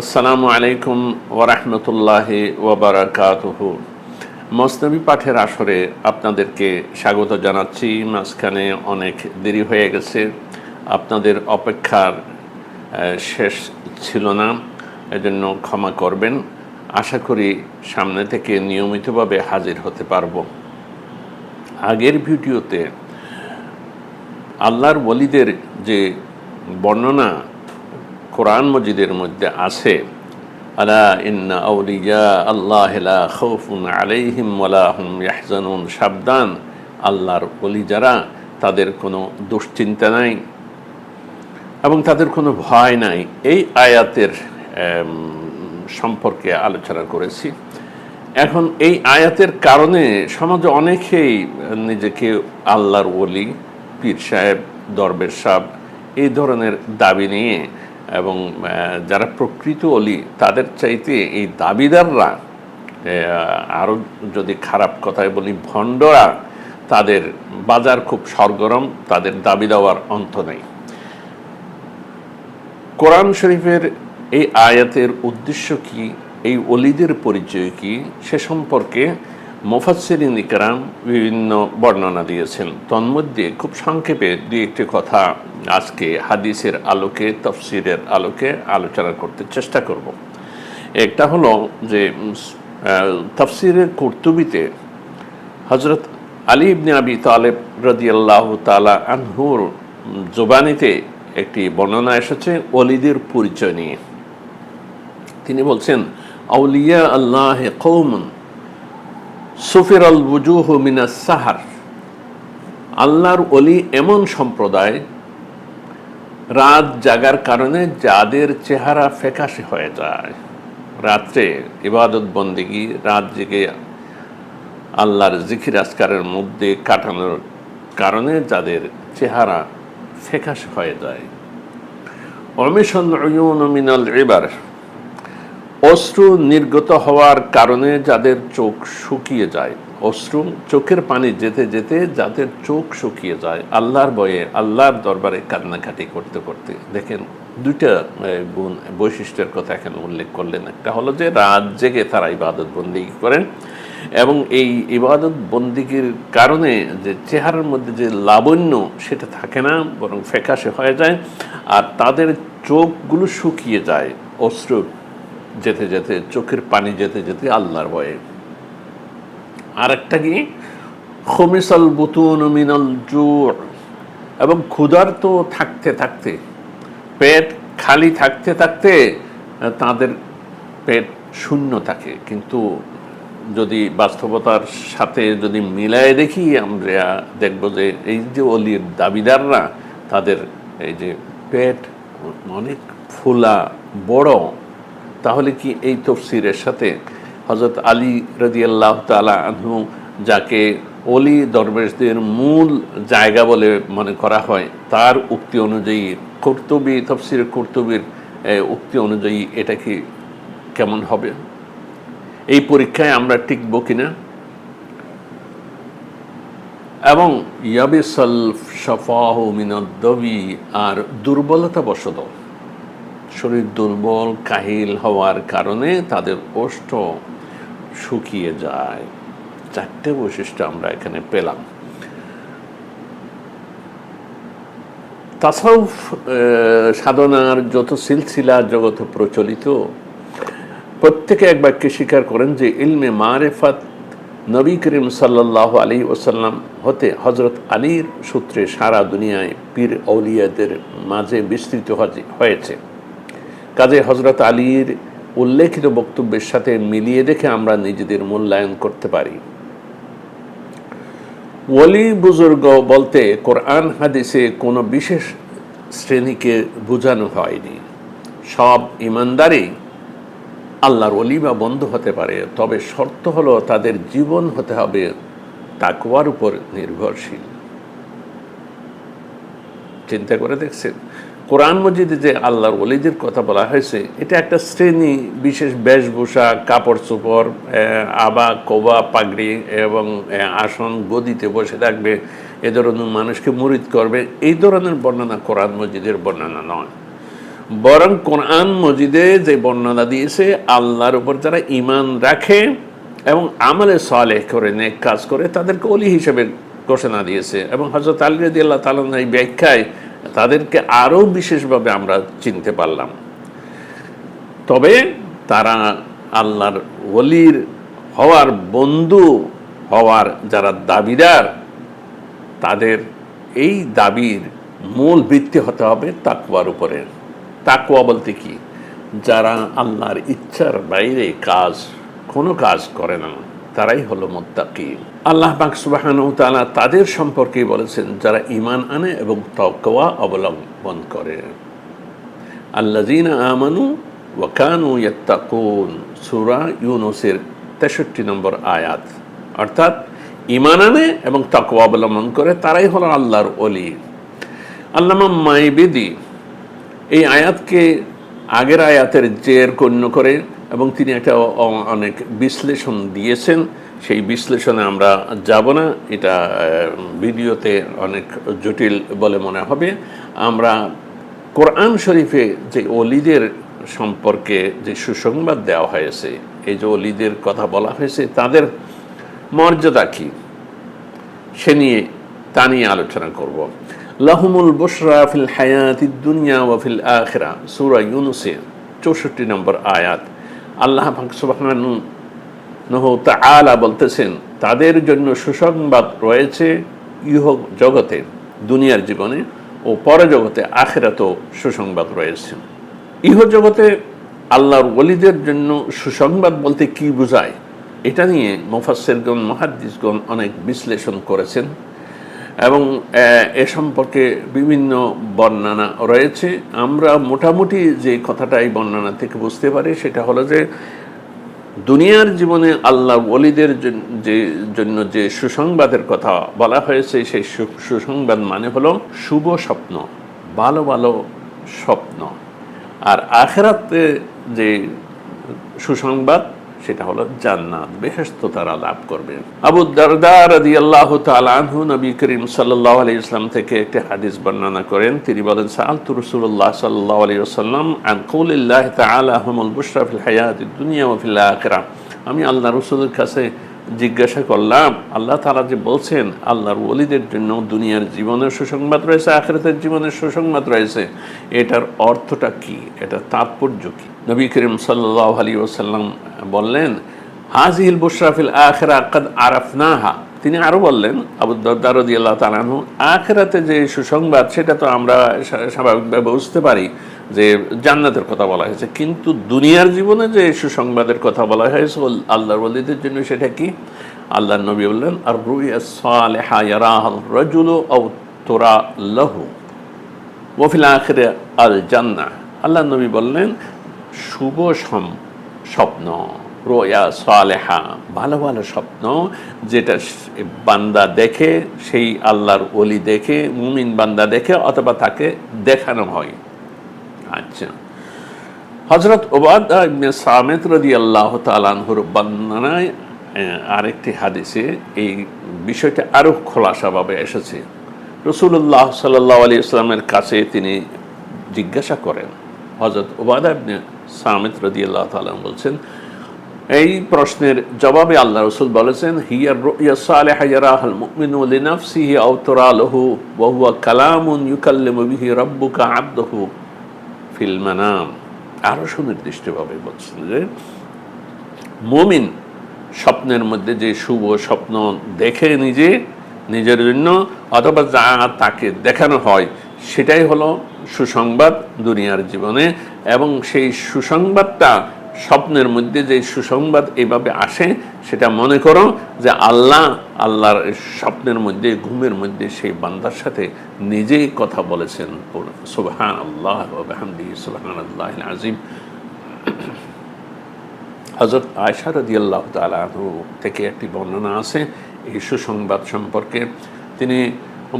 আসসালামু আলাইকুম ওরহমতুল্লাহি ওবরাকাতুহু মসনবী পাঠের আসরে আপনাদেরকে স্বাগত জানাচ্ছি। মাঝখানে অনেক দেরি হয়ে গেছে। আপনাদের অপেক্ষার শেষ ছিল না। এজন্য ক্ষমা করবেন। আশা করি সামনে থেকে নিয়মিতভাবে হাজির হতে পারব। আগের ভিডিওতে আল্লাহর ওলিদের যে বর্ণনা কোরআন মজিদের মধ্যে আছে, আলা আলাইহিম আল্লাহর অলি যারা, তাদের কোনো দুশ্চিন্তা নাই এবং তাদের কোনো ভয় নাই। এই আয়াতের সম্পর্কে আলোচনা করেছি। এখন এই আয়াতের কারণে সমাজে অনেকেই নিজেকে আল্লাহর ওলি, পীর সাহেব, দরবেশ সাহেব, এই ধরনের দাবি নিয়ে এবং যারা প্রকৃত অলি, তাদের চাইতে এই দাবিদাররা আরও যদি খারাপ কথায় বলি, ভণ্ডরা, তাদের বাজার খুব সরগরম, তাদের দাবি দেওয়ার অন্ত নেই। কোরআন শরীফের এই আয়াতের উদ্দেশ্য কি, এই অলিদের পরিচয় কি, সে সম্পর্কে মোফাসিরিন ইকরাম বিভিন্ন বর্ণনা দিয়েছেন। তন্মধ্যে খুব সংক্ষেপে দুই একটি কথা আজকে হাদিসের আলোকে, তফসিরের আলোকে আলোচনা করতে চেষ্টা করব। একটা হলো যে তফসিরের কর্তুবিতে হজরত আলী ইবনে আবি তালেব রদিয়াল্লাহ তালা আনহুর জোবানিতে একটি বর্ণনা এসেছে অলিদের পরিচয় নিয়ে। তিনি বলছেন, আউলিয়া আল্লাহ কৌমন সুফির আল বুজুহ মিনাস সাহার। আল্লাহর অলি এমন সম্প্রদায়, রাত জাগার কারণে যাদের চেহারা ফ্যাকাশে হয়ে যায়। রাত্রে ইবাদত বন্দিগি, রাত জেগে আল্লাহর জিকির আসকারের মধ্যে কাটানোর কারণে যাদের চেহারা ফেকাশ হয়ে যায়। অমিশন মিনাল এবার অশ্রু নির্গত হওয়ার কারণে যাদের চোখ শুকিয়ে যায়। অশ্রু চোখের পানি যেতে যেতে যাদের চোখ শুকিয়ে যায়, আল্লাহর বয়ে আল্লাহর দরবারে কান্নাকাটি করতে করতে। দেখেন, দুইটা গুণ, বৈশিষ্ট্যের কথা এখানে উল্লেখ করলেন। একটা হলো যে, রাত জেগে তারা ইবাদত বন্দী করেন এবং এই ইবাদত বন্দিগির কারণে যে চেহারার মধ্যে যে লাবণ্য সেটা থাকে না, বরং ফ্যাকাশে হয়ে যায় আর তাদের চোখগুলো শুকিয়ে যায় অশ্রু যেতে যেতে, চোখের পানি যেতে যেতে আল্লাহর ভয়ে। আরেকটা কি? খমিসাল বুতুন মিনাল জুর। এবং ক্ষুধার্ত থাকতে থাকতে, পেট খালি থাকতে থাকতে, তাদের পেট শূন্য থাকে। কিন্তু যদি বাস্তবতার সাথে যদি মিলায় দেখি, আমরা দেখব যে এই যে অলির দাবিদাররা, তাদের এই যে পেট অনেক ফুলা, বড় তাহলে কি এই তফসিরের সাথে হজরত আলী রদিয়াল্লাহ তালা আনহু, যাকে অলি দরবেশদের মূল জায়গা বলে মনে করা হয়, তার উক্তি অনুযায়ী, কর্তবী তফসির কর্তবীর উক্তি অনুযায়ী এটা কি কেমন হবে? এই পরীক্ষায় আমরা টিকবো কিনা? এবং ইয়াবিসাল সফাহ মিনদ্দবি, আর দুর্বলতা বশত শরীর দুর্বল, কাহিল হওয়ার কারণে তাদের ওষ্ঠ শুকিয়ে যায়। চারটে বৈশিষ্ট্য আমরা এখানে পেলাম। তাসাউফ সাধনার যত সিলসিলা জগৎ প্রচলিত, প্রত্যেকে এক বাক্যে স্বীকার করেন যে ইলমে মারেফাত নবী করিম সাল্লাহ আলী ওসাল্লাম হতে হজরত আলীর সূত্রে সারা দুনিয়ায় পীর অলিয়াদের মাঝে বিস্তৃত হয়েছে। কাজে হজরত আলীর উল্লেখিত বক্তব্যের সাথে মিলিয়ে দেখে আমরা নিজেদের মূল্যায়ন করতে পারি। ওলি বুজুর্গ বলতে কোরআন হাদিসে কোনো বিশেষ শ্রেণীকে বোঝানো হয়নি। সব ইমানদারই আল্লাহর অলি বা বন্ধু হতে পারে, তবে শর্ত হলো তাদের জীবন হতে হবে তাকুয়ার উপর নির্ভরশীল। চিন্তা করে দেখছেন? কোরআন মজিদে যে আল্লাহর অলিদের কথা বলা হয়েছে, এটা একটা শ্রেণি বিশেষ বেশভূষা, কাপড় চোপড় আবা, কোবা, পাগড়ি এবং আসন গদিতে বসে থাকবে, এ ধরনের মানুষকে মুরিদ করবে, এই ধরনের বর্ণনা কোরআন মজিদের বর্ণনা নয়। বরং কোরআন মজিদে যে বর্ণনা দিয়েছে, আল্লাহর উপর যারা ইমান রাখে এবং আমলে সালেহ করে, নেক কাজ করে, তাদেরকে অলি হিসেবে ঘোষণা দিয়েছে। এবং হজরত আলী রদি আল্লাহ তালন এই ব্যাখ্যায় তাদেরকে আরও বিশেষভাবে আমরা চিনতে পারলাম। তবে তারা আল্লাহর ওলির হওয়ার বন্ধু হওয়ার যারা দাবিদার, তাদের এই দাবির মূল ভিত্তি হতে হবে তাকুয়ার উপরে। তাকুয়া বলতে কি? যারা আল্লাহর ইচ্ছার বাইরে কাজ, কোনো কাজ করে না। তারাই হলো মোত্তাকি। আল্লাহ পাক তাআলা তাদের সম্পর্কে বলেছেন, যারা ইমান আনে এবং তাকওয়া অবলম্বন করে। আল্লাযীনা আমানু ওয়া কানু ইয়াত্তাকুন, সূরা ইউনুসের তেষট্টি নম্বর আয়াত। অর্থাৎ ইমান আনে এবং তাকওয়া অবলম্বন করে, তারাই হলো আল্লাহর ওলি। আল্লামা মাইবেদি এই আয়াতকে আগের আয়াতের জের গণ্য করে এবং তিনি একটা অনেক বিশ্লেষণ দিয়েছেন। সেই বিশ্লেষণে আমরা যাব না। এটা ভিডিওতে অনেক জটিল বলে মনে হবে। আমরা কোরআন শরীফে যে অলিদের সম্পর্কে যে সুসংবাদ দেওয়া হয়েছে, এই যে অলিদের কথা বলা হয়েছে, তাদের মর্যাদা কী? সে নিয়ে তা নিয়ে আলোচনা করব। লাহুমুল বসরা ফিল হায়াতি দুনিয়া ওয়া ফিল আখিরা, সূরা ইউনুসে চৌষট্টি নম্বর আয়াত। আল্লাহ তাআলা বলতেছেন, তাদের জন্য সুসংবাদ রয়েছে ইহ জগতে, দুনিয়ার জীবনে ও পরজগতে আখিরাতেও সুসংবাদ রয়েছে। ইহ জগতে আল্লাহর ওলিদের জন্য সুসংবাদ বলতে কি বোঝায়? এটা নিয়ে মোফাসেরগণ মহাদ্দিসগণ অনেক বিশ্লেষণ করেছেন। এবং, এ সম্পর্কে বিভিন্ন বর্ণনা রয়েছে। আমরা মোটামুটি যে কথাটা এই বর্ণনা থেকে বুঝতে পারি, সেটা হলো যে, দুনিয়ার জীবনে আল্লাহ ওলিদের যে, জন্য যে সুসংবাদের কথা বলা হয়েছে, সেই সুসংবাদ মানে হলো শুভ স্বপ্ন, ভালো ভালো স্বপ্ন। আর আখেরাতে যে সুসংবাদ সেটা হলো জান্নাত। বেহেস্ততারা লাভ করবে। আবু দারদার আদি আল্লাহ আনহু নবী করিম সাল্লাহ আলী ইসলাম থেকে একটি হাদিস বর্ণনা করেন। তিনি বলেন, সাআলতু রসুল্লাহ সাল্লাহ আলী আসাল্লাম আন কৌলিল্লাহি তাআলা হায়াত দুনিয়া ওয়া ফিল আমি আল্লাহ রসুলের কাছে জিজ্ঞাসা করলাম, আল্লাহ তাআলা যে বলছেন, আল্লাহর ওলিদের জন্য দুনিয়ার জীবনের সুসংবাদ রয়েছে, আখিরাতের জীবনের সুসংবাদ রয়েছে, এটার অর্থটা কি? এটা তাৎপর্য কি? নবী করিম সাল্লাল্লাহু আলাইহি ওয়াসাল্লাম বললেন হাজিল বুশরাফিল আখেরা কাদ আরাফনাহা। তিনি আরও বললেন, আবু দারদি আল্লাহ তালানহু আখেরাতে যে সুসংবাদ, সেটা তো আমরা স্বাভাবিকভাবে বুঝতে পারি। যে জান্নাতের কথা বলা হয়েছে। কিন্তু দুনিয়ার জীবনে যে সুসংবাদের কথা বলা হয়েছে আল্লাহর ওলিদের জন্য সেটা কি? আল্লাহ নবী বললেন আর তোরা লাহু ওফিল আখরে আল জান্না আল্লাহ নবী বললেন, শুভ সম- স্বপ্ন রোয়া সালেহা, ভালো ভালো স্বপ্ন, যেটা বান্দা দেখে, সেই আল্লাহর ওলি দেখে, মুমিন বান্দা দেখে, অথবা তাকে দেখানো হয়। আচ্ছা। হজরত ওবাদা ইবনে সামেত রদি আল্লাহ তালানহুর বর্ণনায় আরেকটি হাদিসে এই বিষয়টা আরও খোলাসাভাবে এসেছে। রসুল্লাহ সাল্লাহ আলী ইসলামের কাছে তিনি জিজ্ঞাসা করেন। হজরত ওবাদা ইবনে সামেত রদি আল্লাহ তালান বলছেন, এই প্রশ্নের জবাবে আল্লাহ রসুল বলেছেন হিয়ার রুইয়া সালেহা ইয়ারাহাল মুমিনু লিনাফসিহি আও তুরালহু, ওয়া হুয়া কালামুন ইউকাল্লিমু বিহি রাব্বুকা আবদহু ফিল মানাম। আরও সুনির্দিষ্টভাবে বলছেন যে, মুমিন স্বপ্নের মধ্যে যে শুভ স্বপ্ন দেখে নিজে, নিজের জন্য অথবা যা তাকে দেখানো হয়, সেটাই হলো সুসংবাদ দুনিয়ার জীবনে এবং সেই সুসংবাদটা স্বপ্নের মধ্যে যে সুসংবাদ এইভাবে আসে, সেটা মনে করো যে আল্লাহ আল্লাহর স্বপ্নের মধ্যে, ঘুমের মধ্যে সেই বান্দার সাথে নিজেই কথা বলেছেন। সুবহান আল্লাহ হামদি সুবহান আল্লাহ আজিম হজরত আয়সা রদিয়াল্লাহ তালু থেকে একটি বর্ণনা আছে এই সুসংবাদ সম্পর্কে। তিনি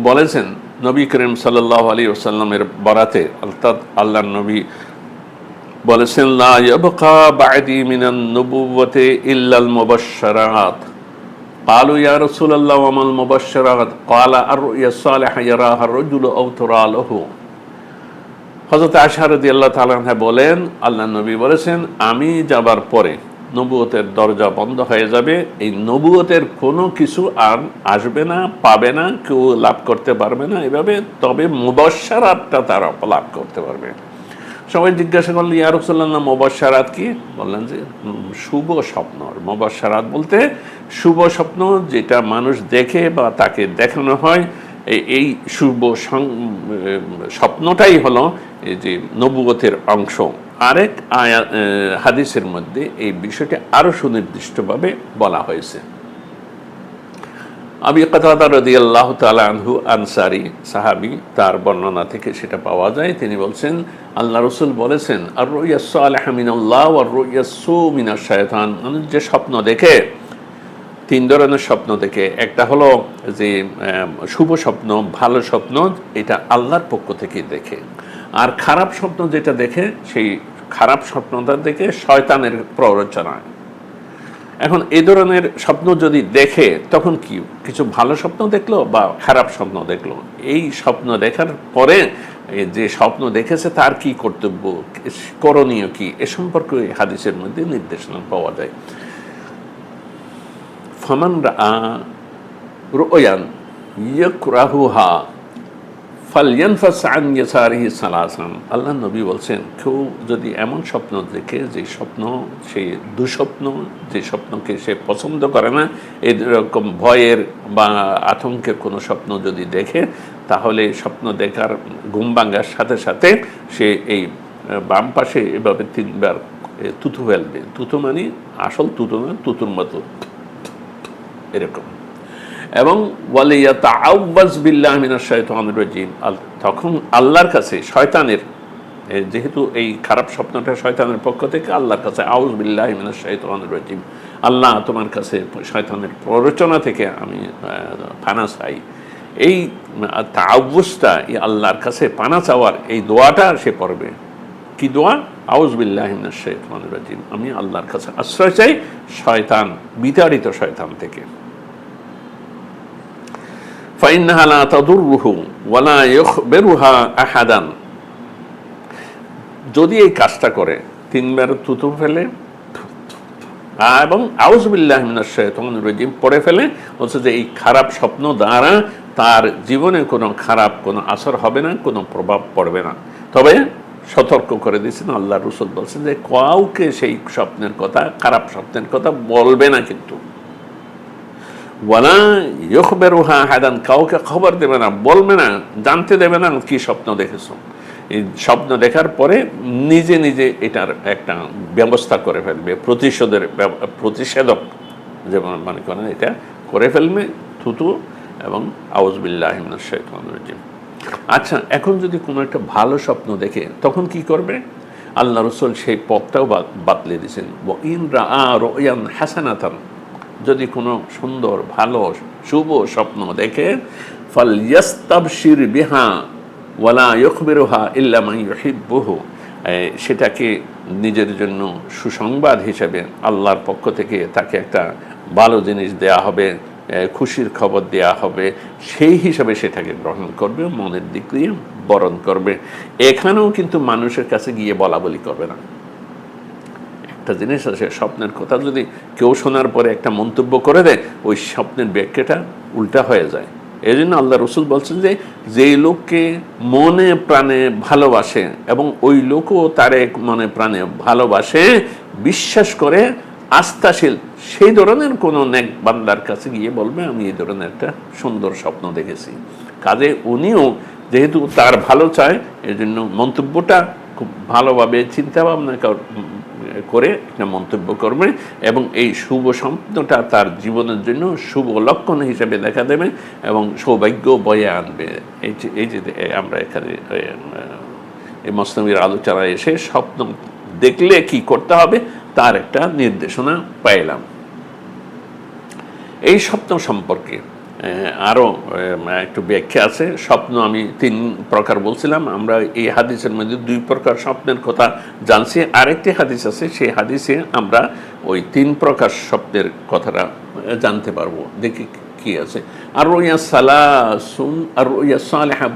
বলেছেন, নবী করিম সাল্লাহ আলী ওসাল্লামের বরাতে, অর্থাৎ আল্লাহ নবী বলেছেন লা ইয়াবকা বাদি মিনান নবুওয়াতে ইল্লাল মুবাশশারাত قالوا يا رسول الله وما المبشرات قال الرؤيا الصالحة يراها الرجل أو ترى له হজরত আশারদি আল্লাহ তালাহা বলেন আল্লাহ নবী বলেছেন আমি যাবার পরে নবুয়তের দরজা বন্ধ হয়ে যাবে এই নবুয়তের কোনো কিছু আর আসবে না পাবে না কেউ লাভ করতে পারবে না এভাবে তবে মুবসারাতটা তারা লাভ করতে পারবে সবাই জিজ্ঞাসা করলেন ইয়া রসুল্লাহ মোবাসারাত কি? বললেন যে শুভ স্বপ্ন। মোবাসারাত বলতে শুভ স্বপ্ন যেটা মানুষ দেখে বা তাকে দেখানো হয় এই- শুভ স্বপ্নটাই হলো এই যে নবুয়তের অংশ। আরেক আয়া হাদিসের মধ্যে এই বিষয়টি আরও সুনির্দিষ্টভাবে বলা হয়েছে। আবি কাতাদা রাদিয়াল্লাহু তাআলা আনহু আনসারি সাহাবী, তার বর্ণনা থেকে সেটা পাওয়া যায়। তিনি বলছেন, আল্লাহ রসুল বলেছেন আর রুইয়া সালেহ মিনাল্লাহ আর মিনাশ শায়তান। মানুষ যে স্বপ্ন দেখে, তিন ধরনের স্বপ্ন দেখে। একটা হলো যে শুভ স্বপ্ন, ভালো স্বপ্ন, এটা আল্লাহর পক্ষ থেকে দেখে। আর খারাপ স্বপ্ন যেটা দেখে, সেই খারাপ স্বপ্নটা দেখে শয়তানের প্ররোচনায়। এখন এ ধরনের স্বপ্ন যদি দেখে, তখন কি কিছু ভালো স্বপ্ন দেখল বা খারাপ স্বপ্ন দেখল? এই স্বপ্ন দেখার পরে যে স্বপ্ন দেখেছে, তার কি কর্তব্য? করণীয় কি? এ সম্পর্কে হাদিসের মধ্যে নির্দেশনা পাওয়া যায়। ফমান রুয়ান ইয়করাহুহা ফালিয়ানফাস আন ইয়াসারিহি সালাসান। আল্লাহ নবী বলছেন, কেউ যদি এমন স্বপ্ন দেখে, যে স্বপ্ন সেই দুঃস্বপ্ন, যে স্বপ্নকে সে পছন্দ করে না, এরকম ভয়ের বা আতঙ্কের কোনো স্বপ্ন যদি দেখে, তাহলে স্বপ্ন দেখার ঘুম ভাঙার সাথে সাথে সে এই বাম পাশে এভাবে তিনবার তুতু ফেলবে। তুতু মানে আসল তুতু না, তুতুর মতো। এরকম। এবং বিল্লাহ তখন আল্লাহর কাছে, শয়তানের যেহেতু এই খারাপ স্বপ্নটা শয়তানের পক্ষ থেকে, আল্লাহর কাছে আউজ বিল্লাহ শাইতানির রাজিম। আল্লাহ তোমার কাছে শয়তানের প্ররোচনা থেকে আমি পানা চাই। এই তাউসটা এই আল্লাহর কাছে পানা চাওয়ার এই দোয়াটা সে পড়বে। কি দোয়া? আউজ বিল্লাহ মিনাশ শাইতানির রাজিম। আমি আল্লাহর কাছে আশ্রয় চাই শয়তান, বিতাড়িত শয়তান থেকে। ওয়ালা আহাদান যদি এই কাজটা করে, তিনবার থুতু ফেলে এবং আউজবিল্লাহমিনাজিম পড়ে ফেলে হচ্ছে যে এই খারাপ স্বপ্ন দ্বারা তার জীবনে কোনো খারাপ, কোনো আসর হবে না, কোনো প্রভাব পড়বে না। তবে সতর্ক করে দিয়েছেন, আল্লাহ রুসুল বলছেন যে কাউকে সেই স্বপ্নের কথা, খারাপ স্বপ্নের কথা বলবে না কিন্তু। ওয়ালা ইয়খবেরুহা হাদান কাউকে খবর দেবে না, বলবে না, জানতে দেবে না কি স্বপ্ন দেখেছ। এই স্বপ্ন দেখার পরে নিজে নিজে এটার একটা ব্যবস্থা করে ফেলবে, প্রতিশোধের প্রতিষেধক যেমন মনে করেন এটা করে ফেলবে, থুতু এবং আউজবিল্লাহ রাজিম। আচ্ছা এখন যদি কোনো একটা ভালো স্বপ্ন দেখে, তখন কি করবে? আল্লাহ রসুল সেই পথটাও বাতলে দিয়েছেন। ইন রা রয়ান হাসানাতান যদি কোনো সুন্দর, ভালো, শুভ স্বপ্ন দেখে ফল ইয়াস্তাবশির বিহা ওয়ালা ইয়খবিরুহা ইল্লা মান সেটাকে নিজের জন্য সুসংবাদ হিসেবে আল্লাহর পক্ষ থেকে তাকে একটা ভালো জিনিস দেয়া হবে খুশির খবর দেয়া হবে, সেই হিসাবে সেটাকে গ্রহণ করবে, মনের দিক দিয়ে বরণ করবে। এখানেও কিন্তু মানুষের কাছে গিয়ে বলা বলি করবে না। একটা জিনিস আছে, স্বপ্নের কথা। যদি কেউ শোনার পরে একটা মন্তব্য করে দেয়, ওই স্বপ্নের ব্যাখ্যাটা উল্টা হয়ে যায়। এই জন্য আল্লাহ রসুল বলছেন যে, যেই লোককে মনে প্রাণে ভালোবাসে এবং ওই লোকও তার এক মনে প্রাণে ভালোবাসে, বিশ্বাস করে আস্থাশীল, সেই ধরনের কোনো নেক বান্দার কাছে গিয়ে বলবে, আমি এই ধরনের একটা সুন্দর স্বপ্ন দেখেছি। কাজে উনিও যেহেতু তার ভালো চায় এই জন্য মন্তব্যটা খুব ভালোভাবে চিন্তা ভাবনা কর- একটা মন্তব্য করবে এবং এই শুভ স্বপ্নটা তার জীবনের জন্য শুভ লক্ষণ হিসেবে দেখা দেবে এবং সৌভাগ্য বয়ে আনবে। এই যে এই যে আমরা এখানে এই মস্তমির আলোচনায় এসে স্বপ্ন দেখলে কি করতে হবে তার একটা নির্দেশনা পাইলাম। এই স্বপ্ন সম্পর্কে আরও একটু ব্যাখ্যা আছে। স্বপ্ন আমি তিন প্রকার বলছিলাম। আমরা এই হাদিসের মধ্যে দুই প্রকার স্বপ্নের কথা জানছি। আরেকটি হাদিস আছে, সেই হাদিসে আমরা ওই তিন প্রকার স্বপ্নের কথাটা জানতে পারব। দেখি কি আছে। আর রইয়া সালাসুন আর রইয়া সালেহা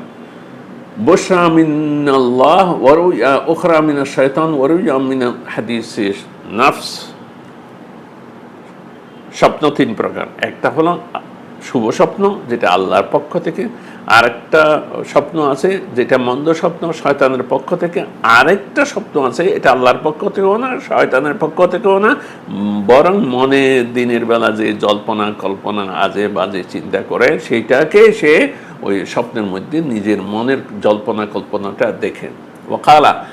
বসরা মিনাল্লাহ ওয়ারুয়া ওখরা শয়তান ওয়ারুয়া মিনা হাদিস নাফস। স্বপ্ন তিন প্রকার। একটা হলো শুভ স্বপ্ন, যেটা আল্লাহর পক্ষ থেকে। আরেকটা স্বপ্ন আছে, যেটা মন্দ স্বপ্ন, শয়তানের পক্ষ থেকে। আরেকটা স্বপ্ন আছে, এটা আল্লাহর পক্ষ থেকেও না, শয়তানের পক্ষ থেকেও না। বরং মনে দিনের বেলা যে জল্পনা, কল্পনা, আজে বাজে চিন্তা করে, সেইটাকে সে ওই স্বপ্নের মধ্যে নিজের মনের জল্পনা, কল্পনাটা দেখে। ওকালা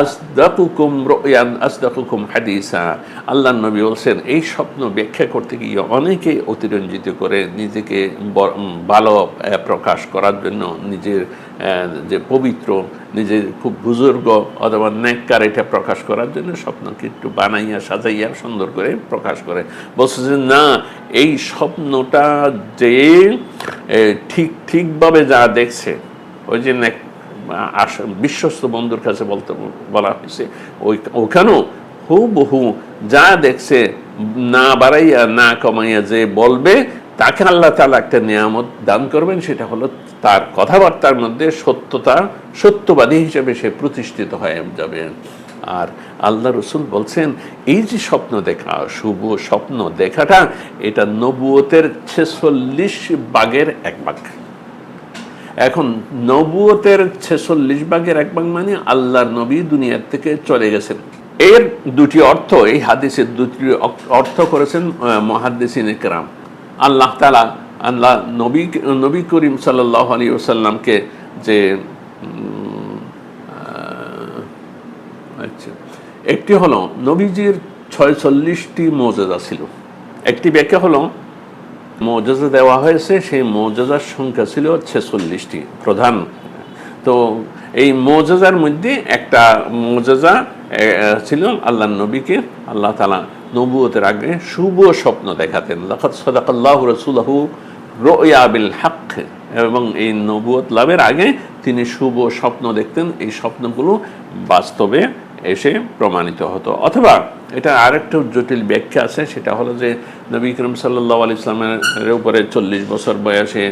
আসদাকুকুম রুয়ান আসদাকুকুম হাদিসা। আল্লাহ নবী বলছেন, এই স্বপ্ন ব্যাখ্যা করতে গিয়ে অনেকে অতিরঞ্জিত করে নিজেকে ভালো প্রকাশ করার জন্য নিজের যে পবিত্র, নিজের খুব বুজুর্গ অথবা ন্যাক্কার এটা প্রকাশ করার জন্য স্বপ্নকে একটু বানাইয়া, সাজাইয়া সুন্দর করে প্রকাশ করে। বলছে যে না, এই স্বপ্নটা যে ঠিক, ঠিকভাবে যা দেখছে, ওই যে ন্যাক বিশ্বস্ত বন্ধুর কাছে বলতে বলা হয়েছে, ওই ওখানেও হুবহু যা দেখছে, না বাড়াইয়া, না কমাইয়া যে বলবে, তাকে আল্লাহ তালা একটা নিয়ামত দান করবেন, সেটা হলো তার কথাবার্তার মধ্যে সত্যতা, সত্যবাদী হিসেবে সে প্রতিষ্ঠিত হয়ে যাবে। আর আল্লাহ রসুল বলছেন, এই যে স্বপ্ন দেখা, শুভ স্বপ্ন দেখাটা, এটা নবুয়তের ছেচল্লিশ বাগের এক ভাগ। এখন নবুয়তের ছেচল্লিশ ভাগের এক ভাগ মানে আল্লাহর নবী দুনিয়ার থেকে চলে গেছেন। এর দুটি অর্থ, এই হাদিসের দুটি অর্থ করেছেন মহাদিসিন একরাম আল্লাহ তালা আল্লাহ নবী নবী করিম সাল্লাহ আলী ওসাল্লামকে যে আচ্ছা একটি হলো নবীজির ছয়চল্লিশটি মৌজাদা ছিল। একটি ব্যাখ্যা হলো মৌজাজা দেওয়া হয়েছে, সেই মৌজাজার সংখ্যা ছিল ছেচল্লিশটি প্রধান। তো এই মৌজাজার মধ্যে একটা মৌজাজা ছিল আল্লাহ নবীকে, আল্লাহ তালা নবুয়তের আগে শুভ স্বপ্ন দেখাতেন। সদাকাল্লাহ রসুলাহু রোয়া বিল হক, এবং এই নবুয়ত লাভের আগে তিনি শুভ স্বপ্ন দেখতেন। এই স্বপ্নগুলো বাস্তবে এসে প্রমাণিত হতো। অথবা এটা আরেকটা জটিল ব্যাখ্যা আছে, সেটা হলো যে নবী করিম সাল্লাহ আলি ইসলামের উপরে চল্লিশ বছর বয়সে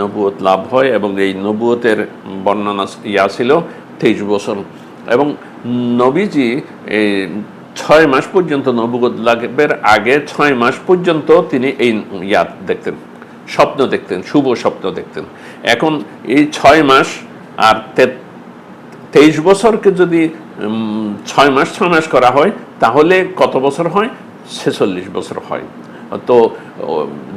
নবুয়ত লাভ হয় এবং এই নবুয়তের বর্ণনা ইয়া ছিল তেইশ বছর। এবং নবীজি এই ছয় মাস পর্যন্ত নবুয়ত লাভের আগে ছয় মাস পর্যন্ত তিনি এই ইয়া দেখতেন, স্বপ্ন দেখতেন, শুভ স্বপ্ন দেখতেন। এখন এই ছয় মাস আর তেইশ বছরকে যদি ছয় মাস ছয় মাস করা হয়, তাহলে কত বছর হয়? ছেচল্লিশ বছর হয়। তো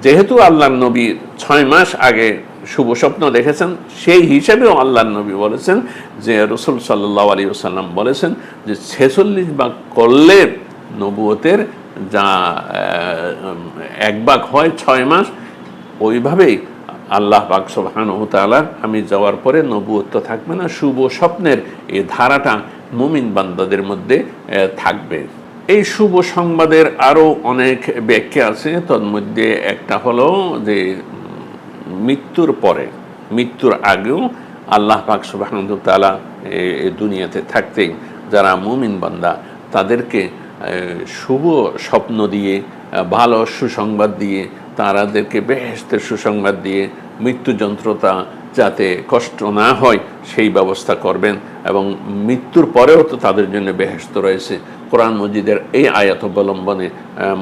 যেহেতু আল্লাহ নবী ছয় মাস আগে শুভ স্বপ্ন দেখেছেন, সেই হিসাবেও আল্লাহ নবী বলেছেন যে, রসুল সাল্লাহ আলী সাল্লাম বলেছেন যে, ছেচল্লিশ ভাগ করলে নবুয়তের যা এক ভাগ হয় ছয় মাস, ওইভাবেই আল্লাহ পাক তাআলার আমি যাওয়ার পরে নবুয়ত্ব থাকবে না, শুভ স্বপ্নের এই ধারাটা মুমিন বান্দাদের মধ্যে থাকবে। এই শুভ সংবাদের আরও অনেক ব্যাখ্যা আছে। তন্মধ্যে একটা হলো যে, মৃত্যুর পরে, মৃত্যুর আগেও আল্লাহ পাক সুবহান তাআলা এ- দুনিয়াতে থাকতেই যারা মুমিন বান্দা, তাদেরকে শুভ স্বপ্ন দিয়ে ভালো সুসংবাদ দিয়ে, তারাদেরকে বেহেস্তের সুসংবাদ দিয়ে মৃত্যু যন্ত্রতা যাতে কষ্ট না হয় সেই ব্যবস্থা করবেন এবং মৃত্যুর পরেও তো তাদের জন্য বেহেস্ত রয়েছে। কোরআন মজিদের এই আয়াত অবলম্বনে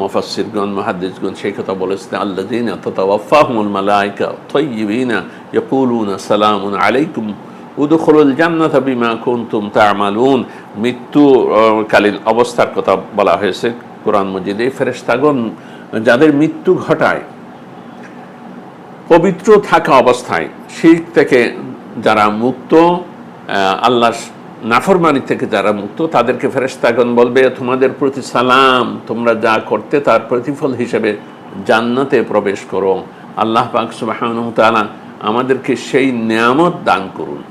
মুফাসসিরগণ মুহাদ্দিসগণ সেই কথা বলেছেন আল্লাযীনা তাতাওয়াফাহুমুল মালায়েকা তাইয়্যিবিনা ইয়াকুলুনা সালামুন আলাইকুম উদখলুল জান্নাতা বিমা কুনতুম তা'মালুন। মৃত্যু আহ, কালীন অবস্থার কথা বলা হয়েছে কোরআন মজিদে। ফেরেশতাগণ যাদের মৃত্যু ঘটায় পবিত্র থাকা অবস্থায় শির থেকে যারা মুক্ত আল্লাহ নাফরমানি থেকে যারা মুক্ত, তাদেরকে ফেরেশতাগণ বলবে তোমাদের প্রতি সালাম, তোমরা যা করতে তার প্রতিফল হিসেবে জান্নাতে প্রবেশ করো। আল্লাহ পাক সুবহানাহু তাআলা আমাদেরকে সেই নিয়ামত দান করুন।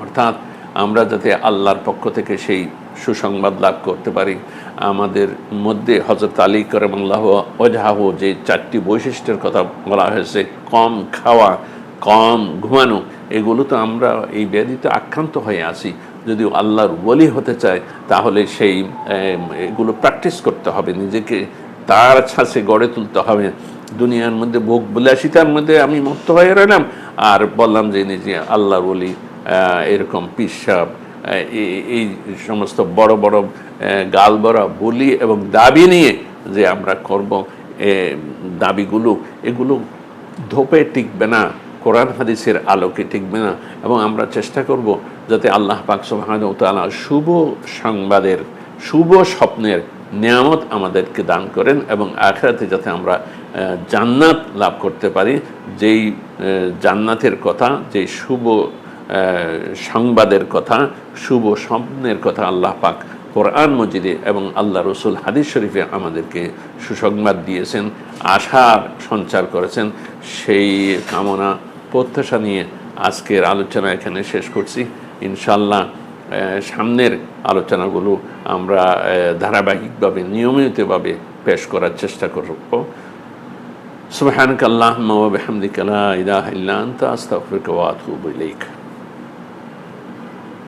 অর্থাৎ আমরা যাতে আল্লাহর পক্ষ থেকে সেই সুসংবাদ লাভ করতে পারি। আমাদের মধ্যে হজরত আলী করমাল্লাহ ওজাহ যে চারটি বৈশিষ্ট্যের কথা বলা হয়েছে, কম খাওয়া, কম ঘুমানো, এগুলো তো আমরা এই ব্যাধিতে আক্রান্ত হয়ে আছি। যদি আল্লাহর বলি হতে চায়, তাহলে সেই এগুলো প্র্যাকটিস করতে হবে, নিজেকে তার ছাঁচে গড়ে তুলতে হবে। দুনিয়ার মধ্যে ভোগ বিলাসিতার মধ্যে আমি মুক্ত হয়ে রইলাম। আর বললাম যে নিজে আল্লাহর বলি এরকম পিসাব এই- সমস্ত বড় বড় আহ, গাল বড়া বলি এবং দাবি নিয়ে যে আমরা করব দাবিগুলো এগুলো ধোপে টিকবে না কোরআন হাদিসের আলোকে টিকবে না এবং আমরা চেষ্টা করব যাতে আল্লাহ পাক সুবহানাহু শুভ সংবাদের শুভ স্বপ্নের নিয়ামত আমাদেরকে দান করেন এবং আখরাতে যাতে আমরা জান্নাত লাভ করতে পারি। যেই জান্নাতের কথা যেই শুভ সংবাদের কথা, শুভ স্বপ্নের কথা আল্লাহ পাক কোরআন মজিদে এবং আল্লাহ রসুল হাদিস শরীফে আমাদেরকে সুসংবাদ দিয়েছেন, আশার সঞ্চার করেছেন। সেই কামনা, প্রত্যাশা নিয়ে আজকের আলোচনা এখানে শেষ করছি। ইনশাল্লাহ সামনের আলোচনাগুলো আমরা ধারাবাহিকভাবে, নিয়মিতভাবে পেশ করার চেষ্টা করব। সুবহানাক আল্লাহুম্মা ওয়া বিহামদিকা লা ইলাহা ইল্লা আনতা, আস্তাগফিরুকা ওয়া আতুবু ইলাইক।